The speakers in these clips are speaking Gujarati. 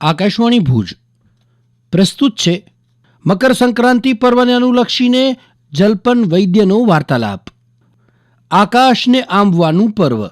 આકાશવાણી ભુજ. પ્રસ્તુત છે મકર સંક્રાંતિ પર્વને અનુલક્ષીને જલપન વૈદ્યનો વાર્તાલાપ. આકાશને આંબવાનું પર્વ.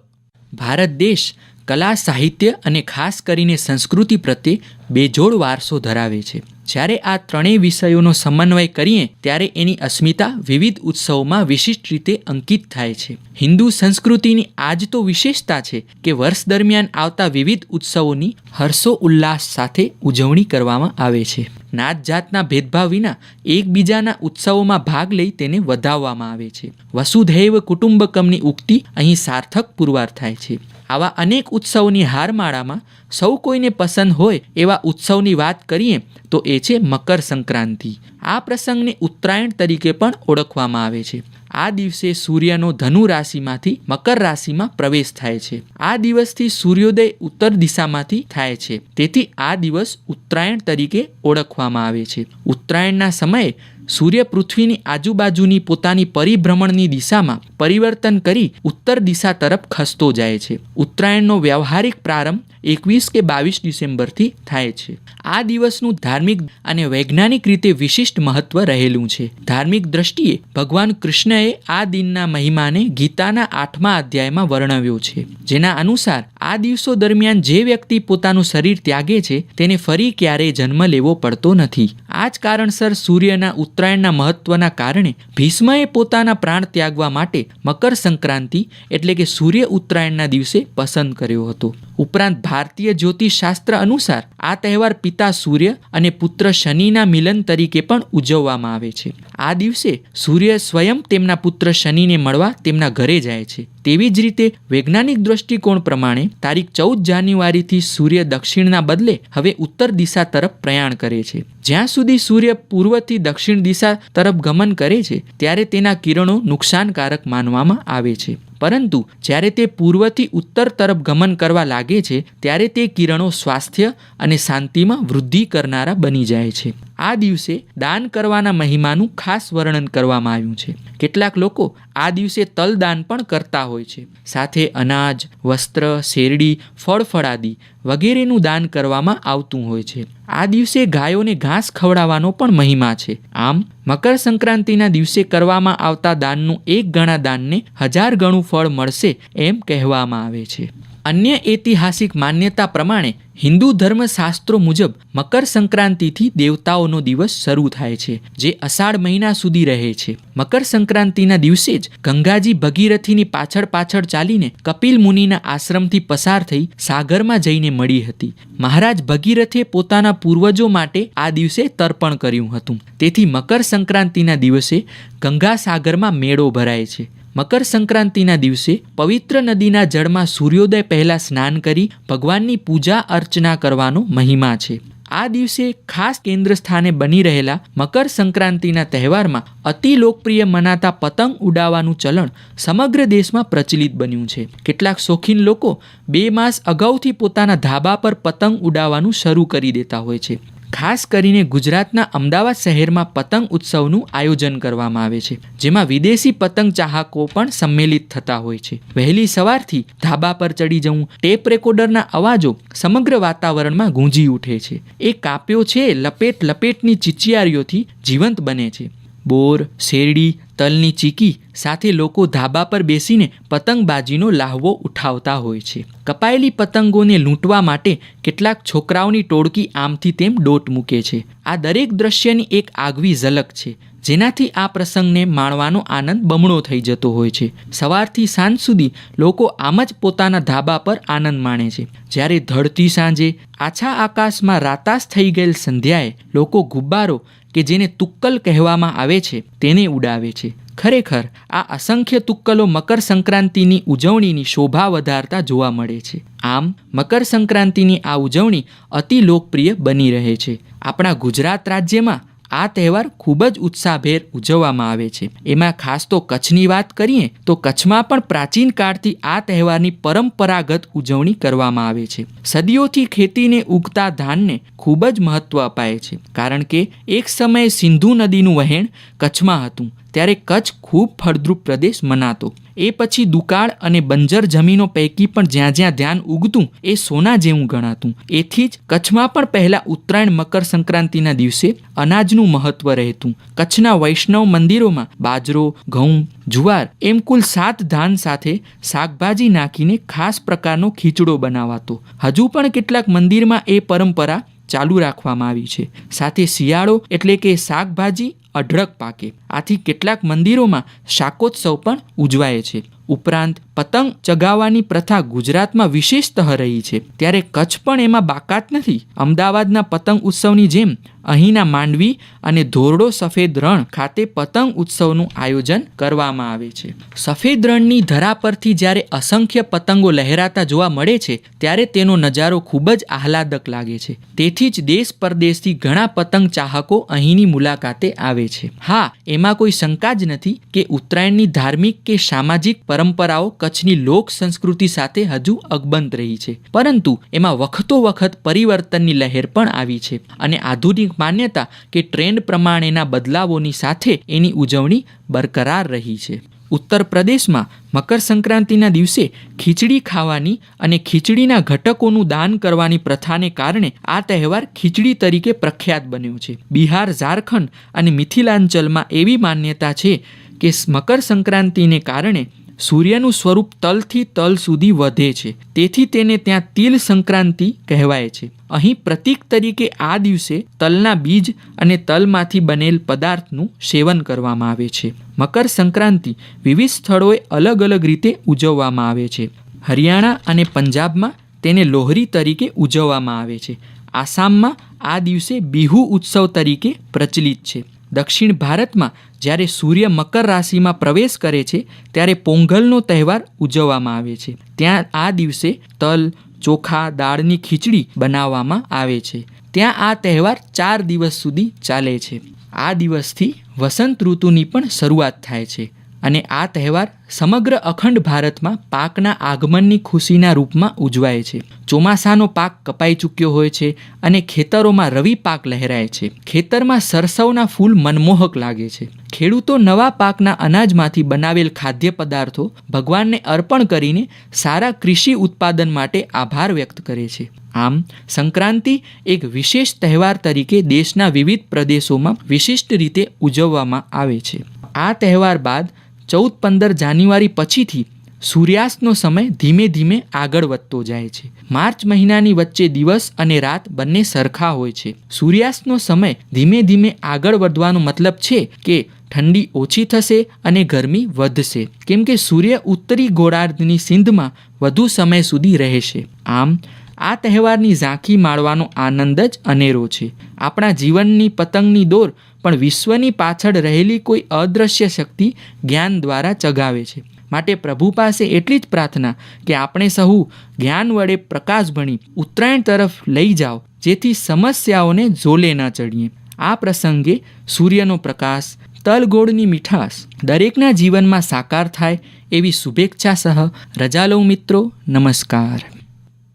ભારત દેશ કલા, સાહિત્ય અને ખાસ કરીને સંસ્કૃતિ પ્રત્યે બેજોડ વારસો ધરાવે છે. જ્યારે આ ત્રણેય વિષયોનો સમન્વય કરીએ, ત્યારે એની અસ્મિતા વિવિધ ઉત્સવોમાં વિશિષ્ટ રીતે અંકિત થાય છે. હિન્દુ સંસ્કૃતિની આજ તો વિશેષતા છે કે વર્ષ દરમિયાન આવતા વિવિધ ઉત્સવોની હર્ષો ઉલ્લાસ સાથે ઉજવણી કરવામાં આવે છે. નાત જાતના ભેદભાવ વિના એકબીજાના ઉત્સવોમાં ભાગ લઈ તેને વધાવવામાં આવે છે. વસુધૈવ કુટુંબકમની ઉક્તિ અહીં સાર્થક પુરવાર થાય છે. આવા અનેક ઉત્સવોની હારમાળામાં સૌ કોઈને પસંદ હોય એવા ઉત્સવની વાત કરીએ તો એ છે મકર સંક્રાંતિ આ પ્રસંગને ઉત્તરાયણ તરીકે પણ ઓળખવામાં આવે છે. આ દિવસે સૂર્યનો ધનુ રાશિમાંથી મકર રાશિમાં પ્રવેશ થાય છે. આ દિવસથી સૂર્યોદય ઉત્તર દિશામાંથી થાય છે. તેથી આ દિવસ ઉત્તરાયણ તરીકે ઓળખવામાં આવે છે. ઉત્તરાયણના સમયે સૂર્ય પૃથ્વીની આજુબાજુની પોતાની પરિભ્રમણની દિશામાં પરિવર્તન કરી ઉત્તર દિશા તરફ ખસતો જાય છે. ઉત્તરાયણનો વ્યવહારિક પ્રારંભ એકવીસ કે બાવીસ ડિસેમ્બરથી થાય છે. આ દિવસનું ધાર્મિક અને વૈજ્ઞાનિક રીતે વિશિષ્ટ મહત્વ રહેલું છે. ધાર્મિક દ્રષ્ટિએ ભગવાન કૃષ્ણએ આ દિનના મહિમાને ગીતાના આઠમા અધ્યાયમાં વર્ણવ્યો છે. જેના અનુસાર, આ દિવસો દરમિયાન જે વ્યક્તિ પોતાનું શરીર ત્યાગે છે, તેને ફરી ક્યારેય જન્મ લેવો પડતો નથી. આ જ કારણસર સૂર્યના ઉત્તરાયણના મહત્વના કારણે ભીષ્મએ પોતાના પ્રાણ ત્યાગવા માટે મકર સંક્રાંતિ એટલે કે સૂર્ય ઉત્તરાયણના દિવસે પસંદ કર્યો હતો. ઉપરાંત ભારતીય જ્યોતિષશાસ્ત્ર અનુસાર આ તહેવાર પિતા સૂર્ય અને પુત્ર શનિના મિલન તરીકે પણ ઉજવવામાં આવે છે. આ દિવસે સૂર્ય સ્વયં તેમના પુત્ર શનિને મળવા તેમના ઘરે જાય છે. તેવી જ રીતે વૈજ્ઞાનિક દૃષ્ટિકોણ પ્રમાણે તારીખ ચૌદ જાન્યુઆરીથી સૂર્ય દક્ષિણના બદલે હવે ઉત્તર દિશા તરફ પ્રયાણ કરે છે. જ્યાં સુધી સૂર્ય પૂર્વથી દક્ષિણ દિશા તરફ ગમન કરે છે, ત્યારે તેના કિરણો નુકસાનકારક માનવામાં આવે છે. પરંતુ જ્યારે તે પૂર્વથી ઉત્તર તરફ ગમન કરવા લાગે છે, ત્યારે તે કિરણો સ્વાસ્થ્ય અને શાંતિમાં વૃદ્ધિ કરનારા બની જાય છે. આ દિવસે દાન કરવાના મહિમાનું ખાસ વર્ણન કરવામાં આવ્યું છે. કેટલાક લોકો આ દિવસે તલ દાન પણ કરતા હોય છે. સાથે અનાજ, વસ્ત્ર, શેરડી, ફળ, ફળાદી વગેરેનું દાન કરવામાં આવતું હોય છે. આ દિવસે ગાયોને ઘાસ ખવડાવવાનો પણ મહિમા છે. આમ, મકર સંક્રાંતિના દિવસે કરવામાં આવતા દાનનું એક ગણા દાનને હજાર ગણું ફળ મળશે એમ કહેવામાં આવે છે. અન્ય ઐતિહાસિક માન્યતા પ્રમાણે હિન્દુ ધર્મશાસ્ત્રો મુજબ મકર સંક્રાંતિથી દેવતાઓનો દિવસ શરૂ થાય છે, જે અષાઢ મહિના સુધી રહે છે. મકર સંક્રાંતિના દિવસે જ ગંગાજી ભગીરથીની પાછળ પાછળ ચાલીને કપિલ મુનિના આશ્રમથી પસાર થઈ સાગરમાં જઈને મળી હતી. મહારાજ ભગીરથે પોતાના પૂર્વજો માટે આ દિવસે તર્પણ કર્યું હતું. તેથી મકર સંક્રાંતિના દિવસે ગંગા સાગરમાં મેળો ભરાય છે. મકર સંક્રાંતિના દિવસે પવિત્ર નદીના જળમાં સૂર્યોદય પહેલાં સ્નાન કરી ભગવાનની પૂજા અર્ચના કરવાનો મહિમા છે. આ દિવસે ખાસ કેન્દ્ર સ્થાને બની રહેલા મકર સંક્રાંતિના તહેવારમાં અતિ લોકપ્રિય મનાતા પતંગ ઉડાવવાનું ચલણ સમગ્ર દેશમાં પ્રચલિત બન્યું છે. કેટલાક શોખીન લોકો બે માસ અગાઉથી પોતાના ધાબા પર પતંગ ઉડાવવાનું શરૂ કરી દેતા હોય છે. ખાસ કરીને ગુજરાતના અમદાવાદ શહેરમાં પતંગ ઉત્સવનું આયોજન કરવામાં આવે છે, જેમાં વિદેશી પતંગ ચાહકો પણ સંમેલિત થતા હોય છે. વહેલી સવારથી ધાબા પર ચડી જવું, ટેપ રેકોર્ડરના અવાજો સમગ્ર વાતાવરણમાં ગૂંજી ઉઠે છે. એ કાપ્યો છે લપેટ લપેટની ચિચિયારીઓથી જીવંત બને છે. બોર, શેરડી, તલની ચીકી સાથે લોકો ધાબા પર બેસીને પતંગબાજીનો લાહવો ઉઠાવતા હોય છે. કપાયેલી પતંગોને લૂંટવા માટે કેટલાક છોકરાઓની ટોળકી આમથી તેમ ડોટ મૂકે છે. આ દરેક દ્રશ્યની એક આગવી ઝલક છે, જેનાથી આ પ્રસંગને માણવાનો આનંદ બમણો થઈ જતો હોય છે. સવારથી સાંજ સુધી લોકો આમ જ પોતાના ધાબા પર આનંદ માણે છે. જ્યારે ધડતી સાંજે આછા આકાશમાં રાતાશ થઈ ગયેલ સંધ્યાએ લોકો ગુબ્બારો કે જેને તુક્કલ કહેવામાં આવે છે, તેને ઉડાવે છે. ખરેખર, આ અસંખ્ય તુક્કલો મકર સંક્રાંતિની ઉજવણીની શોભા વધારતા જોવા મળે છે. આમ મકર સંક્રાંતિની આ ઉજવણી અતિ લોકપ્રિય બની રહે છે. આપણા ગુજરાત રાજ્યમાં આ તહેવાર ખૂબ જ ઉત્સાહભેર ઉજવવામાં આવે છે. એમાં ખાસ તો કચ્છની વાત કરીએ, તો કચ્છમાં પણ પ્રાચીન કાળથી આ તહેવારની પરંપરાગત ઉજવણી કરવામાં આવે છે. સદીઓથી ખેતીને ઉગતા ધાનને ખૂબ જ મહત્વ અપાય છે. કારણ કે એક સમયે સિંધુ નદીનું વહેણ કચ્છમાં હતું. ત્યારે કચ્છ ખૂબ ફળદ્રુપ પ્રદેશ મનાતો. એ પછી દુકાળ અને બંજર જમીનો પૈકી પણ જ્યાં જ્યાં ધ્યાન ઉગતું એ સોના જેવું ગણાતું. એથી જ કચ્છમાં પણ પહેલા ઉત્તરાયણ મકર સંક્રાંતિના દિવસે અનાજનું મહત્વ રહેતું. કચ્છના વૈષ્ણવ મંદિરોમાં બાજરો, ઘઉં, જુવાર એમ કુલ સાત ધાન સાથે શાકભાજી નાખીને ખાસ પ્રકારનો ખીચડો બનાવાતો. હજુ પણ કેટલાક મંદિરમાં એ પરંપરા ચાલુ રાખવામાં આવી છે. સાથે શિયાળો એટલે કે શાકભાજી અઢળક પાકે. આથી કેટલાક મંદિરોમાં શાકોત્સવ પણ ઉજવાય છે. ઉપરાંત પતંગ ચગાવવાની પ્રથા ગુજરાતમાં વિશેષતઃ રહી છે. ત્યારે કચ્છ પણ એમાં બાકાત નથી. અમદાવાદના પતંગ ઉત્સવની જેમ અહીંના માંડવી અને ધોરડો સફેદ રણ ખાતે પતંગ ઉત્સવનું આયોજન કરવામાં આવે છે. સફેદ રણની ધરા પરથી જ્યારે અસંખ્ય પતંગો લહેરાતા જોવા મળે છે, ત્યારે તેનો નજારો ખૂબ જ આહલાદક લાગે છે. તેથી જ દેશ પરદેશથી ઘણા પતંગ ચાહકો અહીંની મુલાકાતે આવે છે. હા, એમાં કોઈ શંકા જ નથી કે ઉત્તરાયણની ધાર્મિક કે સામાજિક પરંપરાઓ કચ્છની લોક સંસ્કૃતિ સાથે હજુ અકબંધ રહી છે. પરંતુ એમાં વખતો વખત પરિવર્તનની લહેર પણ આવી છે અને આધુનિક માન્યતા કે ટ્રેન્ડ પ્રમાણેના બદલાવોની સાથે એની ઉજવણી બરકરાર રહી છે. ઉત્તર પ્રદેશમાં મકર સંક્રાંતિના દિવસે ખીચડી ખાવાની અને ખીચડીના ઘટકોનું દાન કરવાની પ્રથાને કારણે આ તહેવાર ખીચડી તરીકે પ્રખ્યાત બન્યો છે. બિહાર, ઝારખંડ અને મિથિલાંચલમાં એવી માન્યતા છે કે મકર સંક્રાંતિને કારણે સૂર્યનું સ્વરૂપ તલથી તલ સુધી વધે છે. તેથી તેને ત્યાં તિલ સંક્રાંતિ કહેવાય છે. અહીં પ્રતીક તરીકે આ દિવસે તલના બીજ અને તલમાંથી બનેલ પદાર્થનું સેવન કરવામાં આવે છે. મકર સંક્રાંતિ વિવિધ સ્થળોએ અલગ અલગ રીતે ઉજવવામાં આવે છે. હરિયાણા અને પંજાબમાં તેને લોહરી તરીકે ઉજવવામાં આવે છે. આસામમાં આ દિવસે બિહુ ઉત્સવ તરીકે પ્રચલિત છે. દક્ષિણ ભારતમાં જ્યારે સૂર્ય મકર રાશિમાં પ્રવેશ કરે છે, ત્યારે પોંગલનો તહેવાર ઉજવવામાં આવે છે. ત્યાં આ દિવસે તલ, ચોખા, દાળની ખીચડી બનાવવામાં આવે છે. ત્યાં આ તહેવાર ચાર દિવસ સુધી ચાલે છે. આ દિવસથી વસંત ઋતુની પણ શરૂઆત થાય છે. અને આ તહેવાર સમગ્ર અખંડ ભારતમાં પાકના આગમનની ખુશીના રૂપમાં ઉજવાય છે. ચોમાસાનો પાક કપાઈ ચૂક્યો હોય છે અને ખેતરોમાં રવિ પાક લહેરાય છે. ખેતરમાં સરસવના ફૂલ મનમોહક લાગે છે. ખેડૂતો નવા પાકના અનાજમાંથી બનાવેલ ખાદ્ય પદાર્થો ભગવાનને અર્પણ કરીને સારા કૃષિ ઉત્પાદન માટે આભાર વ્યક્ત કરે છે. આમ, સંક્રાંતિ એક વિશેષ તહેવાર તરીકે દેશના વિવિધ પ્રદેશોમાં વિશિષ્ટ રીતે ઉજવવામાં આવે છે. આ તહેવાર બાદ ચૌદ પંદર જાન્યુઆરી પછીથી સૂર્યાસ્તનો સમય ધીમે ધીમે આગળ વધતો જાય છે. માર્ચ મહિનાની વચ્ચે દિવસ અને રાત બંને સરખા હોય છે. સૂર્યાસ્તનો સમય ધીમે ધીમે આગળ વધવાનો મતલબ છે કે ઠંડી ઓછી થશે અને ગરમી વધશે. કેમ કે સૂર્ય ઉત્તરી ગોળાર્ધની સિંધમાં વધુ સમય સુધી રહેશે આમ, આ તહેવારની ઝાંખી માણવાનો આનંદ જ અનેરો છે. આપણા જીવનની પતંગની દોર પણ વિશ્વની પાછળ રહેલી કોઈ અદૃશ્ય શક્તિ જ્ઞાન દ્વારા ચગાવે છે. માટે પ્રભુ પાસે એટલી જ પ્રાર્થના કે આપણે સહુ જ્ઞાન વડે પ્રકાશ ભણી ઉત્તરાયણ તરફ લઈ જાઓ, જેથી સમસ્યાઓને ઝોલે ન ચડીએ. આ પ્રસંગે સૂર્યનો પ્રકાશ, તલગોળની મીઠાશ, દરેકના જીવનમાં સાકાર થાય એવી શુભેચ્છા સહ રજા લઉં મિત્રો, નમસ્કાર.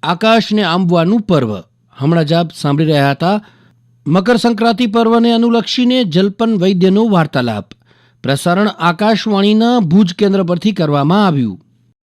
આકાશને આંબવાનું પર્વ. હમણાં જ આપ સાંભળી રહ્યા હતા મકર સંક્રાંતિ પર્વને અનુલક્ષીને જલપન વૈદ્યનો વાર્તાલાપ. પ્રસારણ આકાશવાણીના ભુજ કેન્દ્ર પરથી કરવામાં આવ્યું.